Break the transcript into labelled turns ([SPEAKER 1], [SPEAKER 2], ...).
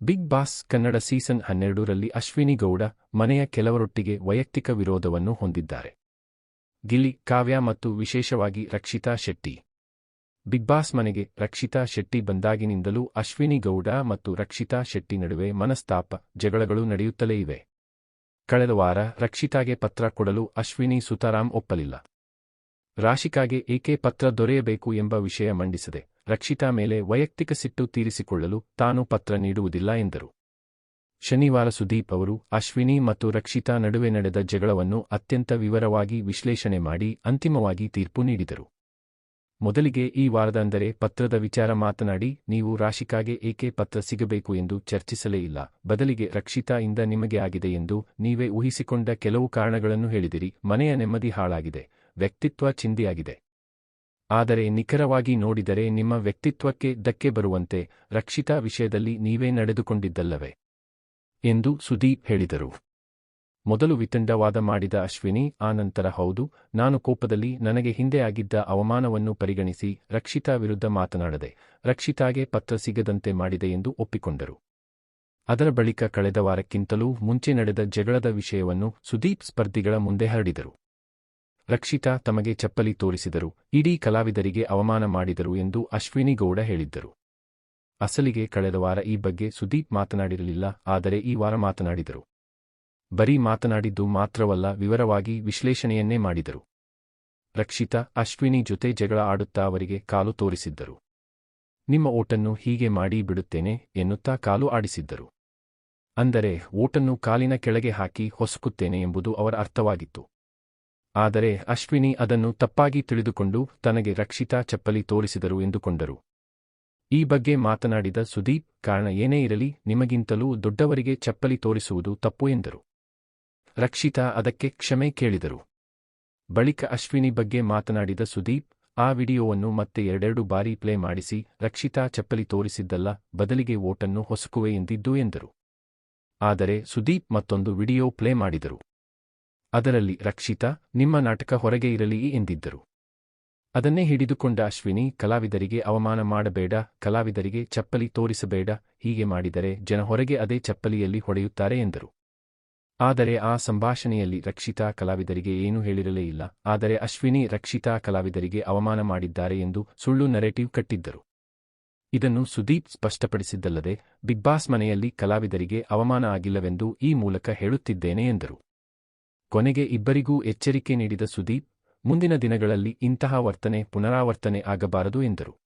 [SPEAKER 1] Big boss Kannada season ಹನ್ನೆರಡರಲ್ಲಿ ಅಶ್ವಿನಿ ಗೌಡ ಮನೆಯ ಕೆಲವರೊಟ್ಟಿಗೆ ವೈಯಕ್ತಿಕ ವಿರೋಧವನ್ನು ಹೊಂದಿದ್ದಾರೆ. ಗಿಲಿ ಕಾವ್ಯ ಮತ್ತು ವಿಶೇಷವಾಗಿ ರಕ್ಷಿತಾ ಶೆಟ್ಟಿ. ಬಿಗ್ ಬಾಸ್ ಮನೆಗೆ ರಕ್ಷಿತಾ ಶೆಟ್ಟಿ ಬಂದಾಗಿನಿಂದಲೂ ಅಶ್ವಿನಿ ಗೌಡ ಮತ್ತು ರಕ್ಷಿತಾ ಶೆಟ್ಟಿ ನಡುವೆ ಮನಸ್ತಾಪ, ಜಗಳಗಳು ನಡೆಯುತ್ತಲೇ ಇವೆ. ಕಳೆದ ವಾರ ರಕ್ಷಿತಾಗೆ ಪತ್ರ ಕೊಡಲು ಅಶ್ವಿನಿ ಸುತಾರಾಮ್ ಒಪ್ಪಲಿಲ್ಲ. ರಾಶಿಕಾಗೆ ಏಕೆ ಪತ್ರ ದೊರೆಯಬೇಕು ಎಂಬ ವಿಷಯ ಮಂಡಿಸದೆ ರಕ್ಷಿತಾ ಮೇಲೆ ವೈಯಕ್ತಿಕ ಸಿಟ್ಟು ತೀರಿಸಿಕೊಳ್ಳಲು ತಾನು ಪತ್ರ ನೀಡುವುದಿಲ್ಲ ಎಂದರು. ಶನಿವಾರ ಸುದೀಪ್ ಅವರು ಅಶ್ವಿನಿ ಮತ್ತು ರಕ್ಷಿತಾ ನಡುವೆ ನಡೆದ ಜಗಳವನ್ನು ಅತ್ಯಂತ ವಿವರವಾಗಿ ವಿಶ್ಲೇಷಣೆ ಮಾಡಿ ಅಂತಿಮವಾಗಿ ತೀರ್ಪು ನೀಡಿದರು. ಮೊದಲಿಗೆ ಈ ವಾರದ ಅಂದರೆ ಪತ್ರದ ವಿಚಾರ ಮಾತನಾಡಿ, ನೀವು ರಾಶಿಕಾಗೆ ಏಕೆ ಪತ್ರ ಸಿಗಬೇಕು ಎಂದು ಚರ್ಚಿಸಲೇ ಇಲ್ಲ, ಬದಲಿಗೆ ರಕ್ಷಿತಾ ಇಂದ ನಿಮಗೆ ಆಗಿದೆ ಎಂದು ನೀವೇ ಊಹಿಸಿಕೊಂಡ ಕೆಲವು ಕಾರಣಗಳನ್ನು ಹೇಳಿದಿರಿ, ಮನೆಯ ನೆಮ್ಮದಿ ಹಾಳಾಗಿದೆ, ವ್ಯಕ್ತಿತ್ವ ಚಿಂದಿಯಾಗಿದೆ ಆದರೆ ನಿಖರವಾಗಿ ನೋಡಿದರೆ ನಿಮ್ಮ ವ್ಯಕ್ತಿತ್ವಕ್ಕೆ ಧಕ್ಕೆ ಬರುವಂತೆ ರಕ್ಷಿತಾ ವಿಷಯದಲ್ಲಿ ನೀವೇ ನಡೆದುಕೊಂಡಿದ್ದಲ್ಲವೇ? ಎಂದು ಸುದೀಪ್ ಹೇಳಿದರು. ಮೊದಲು ವಿತಂಡವಾದ ಮಾಡಿದ ಅಶ್ವಿನಿ ಆನಂತರ ಹೌದು, ನಾನು ಕೋಪದಲ್ಲಿ ನನಗೆ ಹಿಂದೆ ಆಗಿದ್ದ ಅವಮಾನವನ್ನು ಪರಿಗಣಿಸಿ ರಕ್ಷಿತಾ ವಿರುದ್ಧ ಮಾತನಾಡದೆ, ರಕ್ಷಿತಾಗೆ ಪತ್ರ ಸಿಗದಂತೆ ಮಾಡಿದೆ ಎಂದು ಒಪ್ಪಿಕೊಂಡರು. ಅದರ ಬಳಿಕ ಕಳೆದ ವಾರಕ್ಕಿಂತಲೂ ಮುಂಚೆ ನಡೆದ ಜಗಳದ ವಿಷಯವನ್ನು ಸುದೀಪ್ ಸ್ಪರ್ಧಿಗಳ ಮುಂದೆ ಹರಡಿದರು. ರಕ್ಷಿತಾ ತಮಗೆ ಚಪ್ಪಲಿ ತೋರಿಸಿದರು. ಇಡೀ ಕಲಾವಿದರಿಗೆ ಅವಮಾನ ಮಾಡಿದರು ಎಂದು ಅಶ್ವಿನಿ ಗೌಡ ಹೇಳಿದ್ದರು. ಅಸಲಿಗೆ ಕಳೆದ ವಾರ ಈ ಬಗ್ಗೆ ಸುದೀಪ್ ಮಾತನಾಡಿರಲಿಲ್ಲ, ಆದರೆ ಈ ವಾರ ಮಾತನಾಡಿದರು. ಬರೀ ಮಾತನಾಡಿದ್ದು ಮಾತ್ರವಲ್ಲ, ವಿವರವಾಗಿ ವಿಶ್ಲೇಷಣೆಯನ್ನೇ ಮಾಡಿದರು. ರಕ್ಷಿತಾ, ಅಶ್ವಿನಿ ಜೊತೆ ಜಗಳ ಆಡುತ್ತಾ ಅವರಿಗೆ ಕಾಲು ತೋರಿಸಿದ್ದರು. ನಿಮ್ಮ ಓಟನ್ನು ಹೀಗೆ ಮಾಡಿ ಬಿಡುತ್ತೇನೆ ಎನ್ನುತ್ತಾ ಕಾಲು ಆಡಿಸಿದ್ದರು. ಅಂದರೆ, ಓಟನ್ನು ಕಾಲಿನ ಕೆಳಗೆ ಹಾಕಿ ಹೊಸಕುತ್ತೇನೆ ಎಂಬುದು ಅವರ ಅರ್ಥವಾಗಿತ್ತು. ಆದರೆ ಅಶ್ವಿನಿ ಅದನ್ನು ತಪ್ಪಾಗಿ ತಿಳಿದುಕೊಂಡು ತನಗೆ ರಕ್ಷಿತಾ ಚಪ್ಪಲಿ ತೋರಿಸಿದರು ಎಂದುಕೊಂಡರು. ಈ ಬಗ್ಗೆ ಮಾತನಾಡಿದ ಸುದೀಪ್, ಕಾರಣ ಏನೇ ಇರಲಿ, ನಿಮಗಿಂತಲೂ ದೊಡ್ಡವರಿಗೆ ಚಪ್ಪಲಿ ತೋರಿಸುವುದು ತಪ್ಪು ಎಂದರು. ರಕ್ಷಿತಾ ಅದಕ್ಕೆ ಕ್ಷಮೆ ಕೇಳಿದರು. ಬಳಿಕ ಅಶ್ವಿನಿ ಬಗ್ಗೆ ಮಾತನಾಡಿದ ಸುದೀಪ್, ಆ ವಿಡಿಯೋವನ್ನು ಮತ್ತೆ ಎರಡೆರಡು ಬಾರಿ ಪ್ಲೇ ಮಾಡಿಸಿ, ರಕ್ಷಿತಾ ಚಪ್ಪಲಿ ತೋರಿಸಿದ್ದಲ್ಲ, ಬದಲಿಗೆ ಓಟನ್ನು ಹೊಸಕುವೆ ಎಂದಿದ್ದು ಎಂದರು. ಆದರೆ ಸುದೀಪ್ ಮತ್ತೊಂದು ವಿಡಿಯೋ ಪ್ಲೇ ಮಾಡಿದರು. ಅದರಲ್ಲಿ ರಕ್ಷಿತಾ, ನಿಮ್ಮ ನಾಟಕ ಹೊರಗೆ ಇರಲಿ ಎಂದಿದ್ದರು. ಅದನ್ನೇ ಹಿಡಿದುಕೊಂಡ ಅಶ್ವಿನಿ, ಕಲಾವಿದರಿಗೆ ಅವಮಾನ ಮಾಡಬೇಡ, ಕಲಾವಿದರಿಗೆ ಚಪ್ಪಲಿ ತೋರಿಸಬೇಡ, ಹೀಗೆ ಮಾಡಿದರೆ ಜನ ಹೊರಗೆ ಅದೇ ಚಪ್ಪಲಿಯಲ್ಲಿ ಹೊಡೆಯುತ್ತಾರೆ ಎಂದರು. ಆದರೆ ಆ ಸಂಭಾಷಣೆಯಲ್ಲಿ ರಕ್ಷಿತಾ ಕಲಾವಿದರಿಗೆ ಏನೂ ಹೇಳಿರಲೇ ಇಲ್ಲ, ಆದರೆ ಅಶ್ವಿನಿ ರಕ್ಷಿತಾ ಕಲಾವಿದರಿಗೆ ಅವಮಾನ ಮಾಡಿದ್ದಾರೆ ಎಂದು ಸುಳ್ಳು ನರೇಟಿವ್ ಕಟ್ಟಿದ್ದರು. ಇದನ್ನು ಸುದೀಪ್ ಸ್ಪಷ್ಟಪಡಿಸಿದ್ದಲ್ಲದೆ, ಬಿಗ್ ಬಾಸ್ ಮನೆಯಲ್ಲಿ ಕಲಾವಿದರಿಗೆ ಅವಮಾನ ಆಗಿಲ್ಲವೆಂದು ಈ ಮೂಲಕ ಹೇಳುತ್ತಿದ್ದೇನೆ ಎಂದರು. ಕೊನೆಗೆ ಇಬ್ಬರಿಗೂ ಎಚ್ಚರಿಕೆ ನೀಡಿದ ಸುದೀಪ್ ಮುಂದಿನ ದಿನಗಳಲ್ಲಿ ಇಂತಹ ವರ್ತನೆ ಪುನರಾವರ್ತನೆ ಆಗಬಾರದು ಎಂದರು.